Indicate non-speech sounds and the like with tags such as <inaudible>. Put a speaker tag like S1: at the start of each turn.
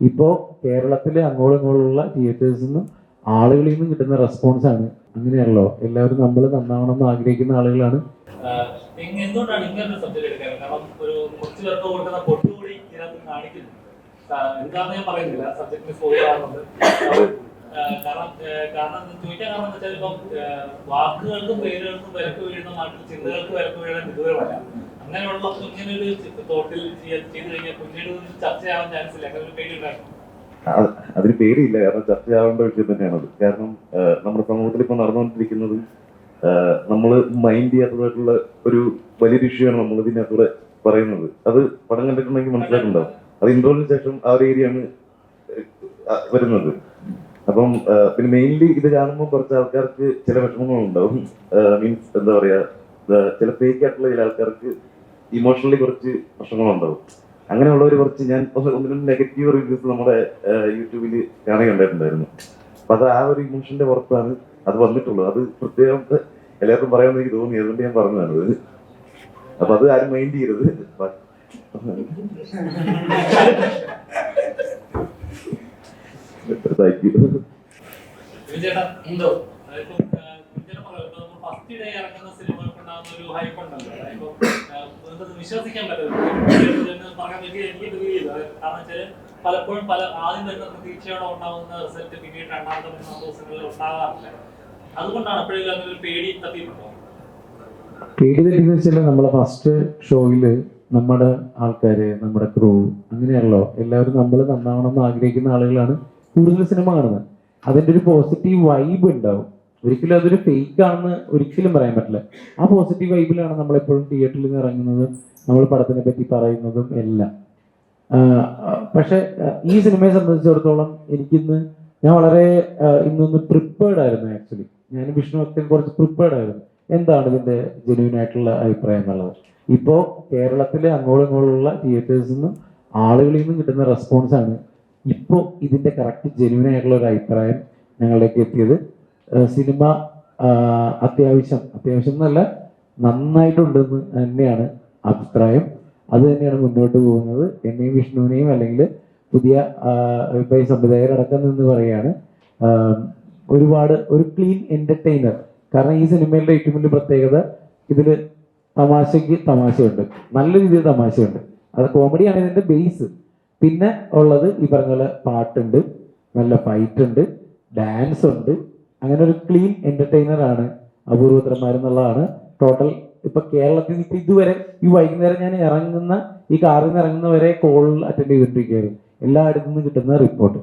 S1: ഇപ്പോൾ കേരളത്തിലെ അങ്ങോളം ഇങ്ങോളുള്ള തിയേറ്റേഴ്സിൽ നിന്നും ആളുകളിൽ നിന്നും കിട്ടുന്ന റെസ്പോൺസ് ആണ്. അങ്ങനെയാണല്ലോ. എല്ലാവരും നമ്മൾ നന്നാവണം എന്ന് ആഗ്രഹിക്കുന്ന ആളുകളാണ്.
S2: എന്തുകൊണ്ടാണ് ഇങ്ങനെ ഇങ്ങനെ സബ്ജക്ട് എടുക്കാൻ? കാരണം ഒരു കുറച്ച് പേർക്ക് കൊടുക്കുന്ന പൊട്ടുകൂടി ഇതിനകത്ത് കാണിക്കുന്നു ആഹ് എന്താണെന്ന് ഞാൻ പറയുന്നില്ല. സബ്ജക്റ്റിന് ആകുന്നുണ്ട് ആഹ് കാരണം കാരണം ചോദിക്കാൻ കാരണം വെച്ചാൽ ഇപ്പം വാക്കുകൾക്കും പേരുകൾക്കും വിലക്ക് വീഴുന്ന നാട്ടിൽ ചിന്തകൾക്ക് വിലക്ക് വീഴാൻ വിദൂരമല്ല അങ്ങനെയുള്ള കുഞ്ഞിനൊരു ഒരു തോട്ടിൽ ചെയ്ത് കഴിഞ്ഞാൽ പിന്നീട് ചർച്ചയാവാൻ ചാൻസ് ഇല്ല. അങ്ങനെ ഒരു പേടി ഉണ്ടായിരുന്നു
S3: അത് അതിന് പേടിയില്ല. കാരണം ചർച്ചയാവേണ്ട വിഷയം തന്നെയാണത് കാരണം നമ്മുടെ സമൂഹത്തിൽ ഇപ്പൊ നടന്നുകൊണ്ടിരിക്കുന്നതും നമ്മൾ മൈൻഡ് ചെയ്യാത്തതായിട്ടുള്ള ഒരു വലിയ വിഷയമാണ് ആണ് നമ്മൾ ഇതിനകത്തൂടെ പറയുന്നത്. അത് പടം കണ്ടിട്ടുണ്ടെങ്കിൽ മനസ്സിലാക്കുന്നുണ്ടാവും അത്. ഇൻട്രോലിന് ശേഷം ആ ഒരു ഏരിയ ആണ് വരുന്നത്. അപ്പം പിന്നെ മെയിൻലി ഇത് കാണുമ്പോൾ കുറച്ച് ആൾക്കാർക്ക് ചില വിഷമങ്ങളുണ്ടാവും മീൻസ് എന്താ പറയാ ചില ഫേക്ക് ആയിട്ടുള്ള ചില ആൾക്കാർക്ക് ഇമോഷണലി കുറച്ച് പ്രശ്നങ്ങളുണ്ടാവും അങ്ങനെയുള്ളവർ കുറച്ച് ഞാൻ ഒന്ന് ഒന്ന് രണ്ട് നെഗറ്റീവ് റിവ്യൂസ് നമ്മുടെ യൂട്യൂബിൽ കാണുകയുണ്ടായിട്ടുണ്ടായിരുന്നു അപ്പൊ അത് ആ ഒരു ഇമോഷന്റെ പുറത്താണ് അത് വന്നിട്ടുള്ളത്. അത് പ്രത്യേകം എല്ലാവർക്കും പറയാമെന്ന് എനിക്ക് തോന്നി. അതുകൊണ്ട് ഞാൻ പറഞ്ഞതാണ് അത്. അപ്പൊ അത് ആരും മൈൻഡ് ചെയ്യരുത്. <laughs> താങ്ക് യു
S2: പലപ്പോഴും പല ആദ്യം വരുന്ന പ്രതീക്ഷയോടെ ഉണ്ടാകുന്ന റിസൾട്ട് പിന്നീട് രണ്ടാമത്തെ മൂന്നാം ദിവസങ്ങളിൽ ഉണ്ടാകാറില്ല. അതുകൊണ്ടാണ് അപ്പോഴേക്കും അങ്ങനെ പേടി തട്ടിയിട്ടുണ്ടോ?
S1: പേടി തെറ്റിന്ന് വെച്ചാൽ നമ്മളെ ഫസ്റ്റ് ഷോയിൽ നമ്മുടെ ആൾക്കാര് നമ്മുടെ ക്രൂ അങ്ങനെയാണല്ലോ. എല്ലാവരും നമ്മൾ നന്നാവണം എന്ന് ആഗ്രഹിക്കുന്ന ആളുകളാണ് കൂടുതൽ സിനിമ കാണുന്നത്. അതിന്റെ ഒരു പോസിറ്റീവ് വൈബ് ഉണ്ടാവും. ഒരിക്കലും അതൊരു ഫേക്ക് ആണെന്ന് ഒരിക്കലും പറയാൻ പറ്റില്ല. ആ പോസിറ്റീവ് വൈബിലാണ് നമ്മൾ എപ്പോഴും തിയേറ്ററിൽ നിന്ന് ഇറങ്ങുന്നതും നമ്മൾ പടത്തിനെ പറ്റി പറയുന്നതും എല്ലാം. പക്ഷെ ഈ സിനിമയെ സംബന്ധിച്ചിടത്തോളം എനിക്കിന്ന് ഞാൻ വളരെ ഇന്നൊന്ന് പ്രിപ്പേർഡ് ആയിരുന്നു ആക്ച്വലി ഞാൻ വിഷ്ണു ഭക്തൻ കുറച്ച് പ്രിപ്പേർഡ് ആയിരുന്നു. എന്താണ് ഇതിന്റെ ജെന്യൂൻ ആയിട്ടുള്ള അഭിപ്രായം എന്നുള്ളത്? ഇപ്പോൾ കേരളത്തിലെ അങ്ങോളം ഇങ്ങോട്ടുള്ള തിയേറ്റേഴ്സിൽ നിന്നും ആളുകളിൽ നിന്നും കിട്ടുന്ന റെസ്പോൺസാണ് ഇപ്പോൾ ഇതിന്റെ കറക്റ്റ് ജെന്യൂൻ ആയിട്ടുള്ള ഒരു അഭിപ്രായം ഞങ്ങളിലേക്ക് എത്തിയത്. സിനിമ അത്യാവശ്യം അത്യാവശ്യം എന്നല്ല നന്നായിട്ടുണ്ടെന്ന് തന്നെയാണ് അഭിപ്രായം. അത് തന്നെയാണ് മുന്നോട്ട് പോകുന്നത്. എന്നെയും വിഷ്ണുവിനെയും അല്ലെങ്കിൽ പുതിയ ആഹ് ഇപ്പൊ ഈ സംവിധായകരടക്കം നിന്ന് പറയുകയാണ് ഒരുപാട് ഒരു ക്ലീൻ എന്റർടൈനർ കാരണം ഈ സിനിമയിലെ ഏറ്റവും വലിയ പ്രത്യേകത ഇതിൽ തമാശയ്ക്ക് തമാശയുണ്ട്. നല്ല രീതിയിൽ തമാശയുണ്ട്. അത് കോമഡിയാണ് ഇതിന്റെ ബേസ് പിന്നെ ഉള്ളത് ഈ പറഞ്ഞ പോലെ പാട്ടുണ്ട് നല്ല ഫൈറ്റ് ഉണ്ട് ഡാൻസ് ഉണ്ട്. അങ്ങനെ ഒരു ക്ലീൻ എന്റർടൈനർ ആണ് അപൂർവത്രന്മാർ എന്നുള്ളതാണ് ടോട്ടൽ ഇപ്പൊ കേരളത്തിൽ നിന്ന് ഇതുവരെ ഈ വൈകുന്നേരം ഞാൻ ഇറങ്ങുന്ന ഈ കാറിൽ നിന്ന് ഇറങ്ങുന്നവരെ കോൾ അറ്റൻഡ് ചെയ്തിട്ടിരിക്കുകയായിരുന്നു എല്ലായിടത്തു നിന്നും കിട്ടുന്ന റിപ്പോർട്ട്